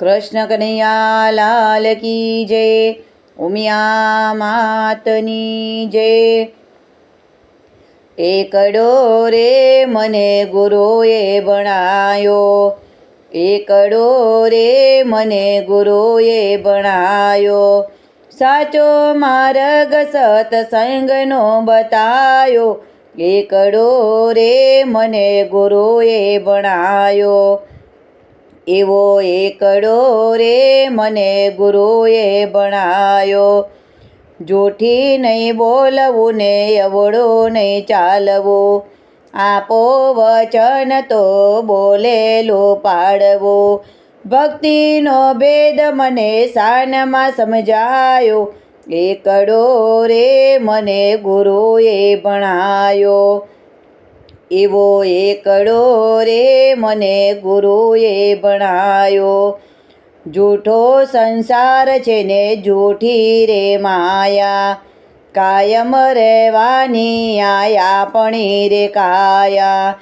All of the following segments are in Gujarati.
કૃષ્ણ કનૈયા, લાલ કી જય. ઉમિયા માતની જય. એકડો રે મને ગુરુએ ભણાયો. એકડો રે મને ગુરુએ ભણાયો. સાચો માર્ગ સતસંગનો બતાયો. એકડો રે મને ગુરુએ ભણાયો. એવો એકડો રે મને ગુરુએ ભણાયો. જૂઠી નહીં બોલવું ને અવળો, નહીં ચાલવું. આપો વચન તો બોલેલું પાડવું. ભક્તિનો ભેદ મને શાનમાં સમજાયો. એકડો રે મને ગુરુએ ભણાયો. એવો એકડો રે મને ગુરુએ ભણાયો. જૂઠો સંસાર છે ને જૂઠી રે માયા. કાયમ રહેવાની આયા પણી રે કાયા.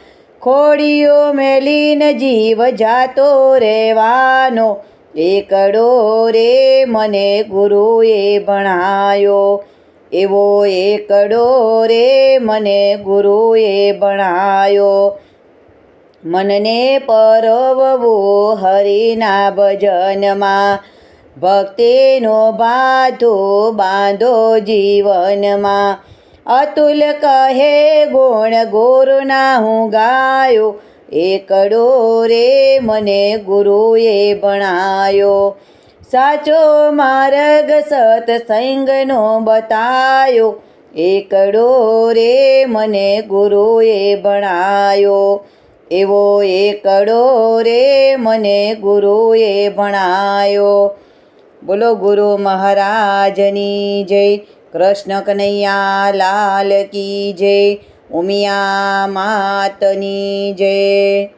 ખોડીઓ મેલીને જીવ જાતો રહેવાનો. એકડો રે મને ગુરુએ ભણાયો. એવો એકડો રે મને ગુરુએ ભણાયો. મનને પરવવું હરિના ભજનમાં. ભક્તિનો બાધો બાંધો જીવનમાં. અતુલ કહે, ગુણ ગુરુના હું ગાયો. એકડો રે મને ગુરુએ ભણાયો. સાચો માર્ગ સતસંગનો બતાયો. એકડો રે મને ગુરુએ ભણાયો. એવો એકડો રે મને ગુરુએ ભણાયો. બોલો ગુરુ મહારાજની જય, કૃષ્ણ કનૈયા લાલ કી જય, ઉમિયા માતની જય.